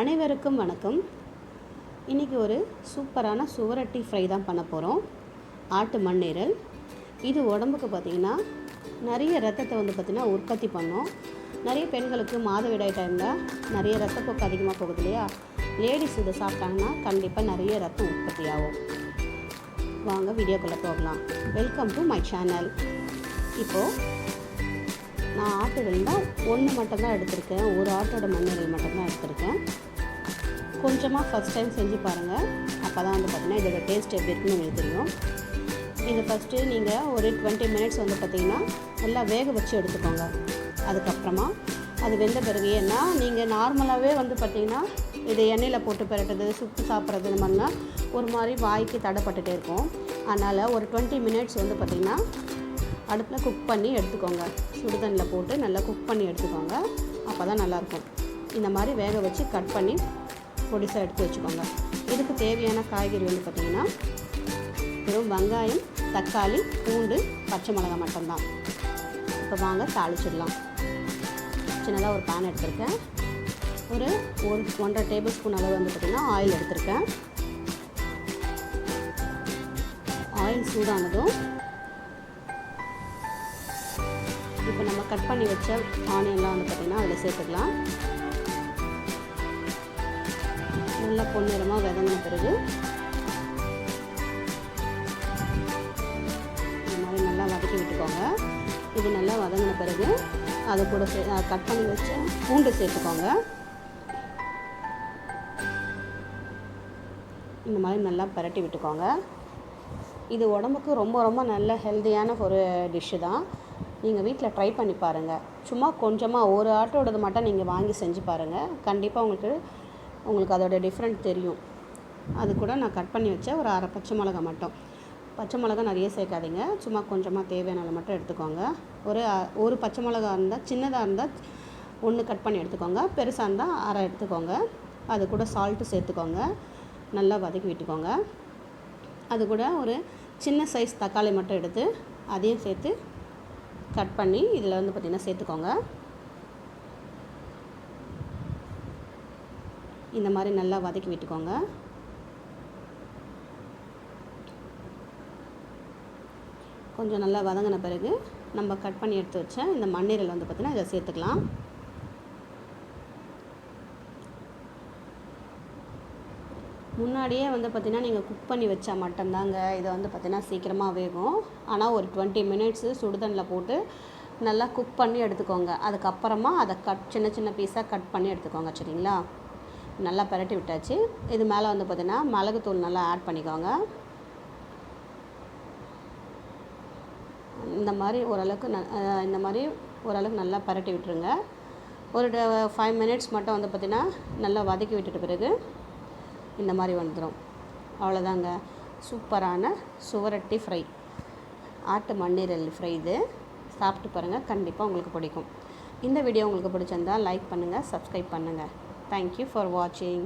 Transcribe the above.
அனைவருக்கும் வணக்கம். இன்றைக்கி ஒரு சூப்பரான சுவரட்டி ஃப்ரை தான் பண்ண போகிறோம் ஆட்டு மண்ணீரல். இது உடம்புக்கு பார்த்திங்கன்னா நிறைய ரத்தத்தை வந்து பார்த்திங்கன்னா உற்பத்தி பண்ணோம். நிறைய பெண்களுக்கு மாதவிடாய் டைமில் நிறைய ரத்தப்போக்கு அதிகமாக போகுது இல்லையா? லேடிஸ் இதை சாப்பிட்டாங்கன்னா கண்டிப்பாக நிறைய ரத்தம் உற்பத்தி ஆகும். வாங்க வீடியோக்குள்ளே போகலாம். வெல்கம் டு மை சேனல் இப்போது நான் ஆட்டுகளில் ஒன்று மட்டும்தான் எடுத்திருக்கேன். ஒரு ஆட்டோட மண்ணீரல் மட்டும்தான் எடுத்திருக்கேன். கொஞ்சமாக ஃபஸ்ட் டைம் செஞ்சு பாருங்கள் அப்போ தான் வந்து பார்த்திங்கன்னா இதோட டேஸ்ட் எப்படி இருக்குன்னு உங்களுக்கு தெரியும். இது ஃபஸ்ட்டு நீங்கள் ஒரு டுவெண்ட்டி மினிட்ஸ் வந்து பார்த்திங்கன்னா நல்லா வேக வச்சு எடுத்துக்கோங்க. அதுக்கப்புறமா அது வெந்த பிறகு ஏன்னா நீங்கள் நார்மலாகவே வந்து பார்த்திங்கன்னா இது எண்ணெயில் போட்டு பிரட்டுறது சுட்டு சாப்பிட்றது இந்த மாதிரிலாம் ஒரு மாதிரி வாய்க்கு தடைப்பட்டுகிட்டே இருக்கும். அதனால் ஒரு டுவெண்ட்டி மினிட்ஸ் வந்து பார்த்திங்கன்னா அடுப்பில் குக் பண்ணி எடுத்துக்கோங்க. சுடுதண்ணில் போட்டு நல்லா குக் பண்ணி எடுத்துக்கோங்க. அப்போ தான் நல்லாயிருக்கும். இந்த மாதிரி வேக வச்சு கட் பண்ணி பொடிசாக எடுத்து வச்சுக்கோங்க. இதுக்கு தேவையான காய்கறி வந்து பார்த்திங்கன்னா வெறும் வெங்காயம் தக்காளி பூண்டு பச்சை மிளகாய் மட்டும்தான். இப்போ வாங்க தாளிச்சிடலாம். சின்னதாக ஒரு பேன் எடுத்திருக்கேன். ஒரு ஒரு ஒன்றரை டேபிள் ஸ்பூன் அளவு வந்து பார்த்திங்கன்னா ஆயில் எடுத்திருக்கேன். ஆயில் சூடானதும் கட் பண்ணி வச்ச ஆனியன்லாம் வந்து பார்த்திங்கன்னா அதில் சேர்த்துக்கலாம். நல்லா பொன்னிறமாக வதங்கின பிறகு இந்த மாதிரி நல்லா வதக்கி விட்டுக்கோங்க. இது நல்லா வதங்கின பிறகு அதை கூட சே கட் பண்ணி வச்ச பூண்டு சேர்த்துக்கோங்க. இந்த மாதிரி நல்லா பரட்டி விட்டுக்கோங்க. இது உடம்புக்கு ரொம்ப ரொம்ப நல்ல ஹெல்த்தியான ஒரு டிஷ்ஷு தான். நீங்கள் வீட்டில் ட்ரை பண்ணி பாருங்கள் சும்மா கொஞ்சமாக ஒரு ஆட்டோடது மட்டும் நீங்கள் வாங்கி செஞ்சு பாருங்கள் கண்டிப்பாக உங்களுக்கு உங்களுக்கு அதோட டிஃப்ரெண்ட் தெரியும். அது கூட நான் கட் பண்ணி வச்ச ஒரு அரை பச்சை மிளகா மட்டும். பச்சை மிளகா நிறைய சேர்க்காதீங்க. சும்மா கொஞ்சமாக தேவையான மட்டும் எடுத்துக்கோங்க. ஒரு ஒரு பச்சை மிளகா இருந்தால் சின்னதாக இருந்தால் ஒன்று கட் பண்ணி எடுத்துக்கோங்க. பெருசாக இருந்தால் அரை எடுத்துக்கோங்க. அது கூட சால்ட்டு சேர்த்துக்கோங்க. நல்லா வதக்கி விட்டுக்கோங்க. அது கூட ஒரு சின்ன சைஸ் தக்காளி மட்டும் எடுத்து அதையும் சேர்த்து கட் பண்ணி இதில் வந்து பார்த்திங்கன்னா சேர்த்துக்கோங்க. இந்த மாதிரி நல்லா வதக்கி விட்டுக்கோங்க. கொஞ்சம் நல்லா வதங்கின பிறகு நம்ம கட் பண்ணி எடுத்து வச்ச இந்த மண்ணீரல் வந்து பார்த்திங்கன்னா இதை சேர்த்துக்கலாம். முன்னாடியே வந்து பார்த்திங்கன்னா நீங்கள் குக் பண்ணி வச்சா மட்டும்தாங்க. இதை வந்து பார்த்திங்கன்னா சீக்கிரமாக வேகும். ஆனால் ஒரு டுவெண்ட்டி மினிட்ஸு சுடுதண்ணில் போட்டு நல்லா குக் பண்ணி எடுத்துக்கோங்க. அதுக்கப்புறமா அதை கட் சின்ன சின்ன பீஸாக கட் பண்ணி எடுத்துக்கோங்க சரிங்களா? நல்லா பரட்டி விட்டாச்சு. இது மேலே வந்து பார்த்திங்கன்னா மிளகுத்தூள் நல்லா ஆட் பண்ணிக்கோங்க. இந்த மாதிரி ஓரளவுக்கு ந இந்த மாதிரி ஓரளவுக்கு நல்லா பரட்டி விட்டுருங்க. ஒரு ஃபைவ் மினிட்ஸ் மட்டும் வந்து பார்த்திங்கன்னா நல்லா வதக்கி விட்டுட்டு பிறகு இந்த மாதிரி வந்துடும் அவ்வளோதாங்க. சூப்பரான சுவரட்டி ஃப்ரை. ஆட்டு மண்ணீரல் ஃப்ரை இது. சாப்பிட்டு பாருங்கள் கண்டிப்பாக உங்களுக்கு பிடிக்கும். இந்த வீடியோ உங்களுக்கு பிடிச்சிருந்தால் லைக் பண்ணுங்கள் சப்ஸ்கிரைப் பண்ணுங்கள் தேங்க்யூ ஃபார் வாட்சிங்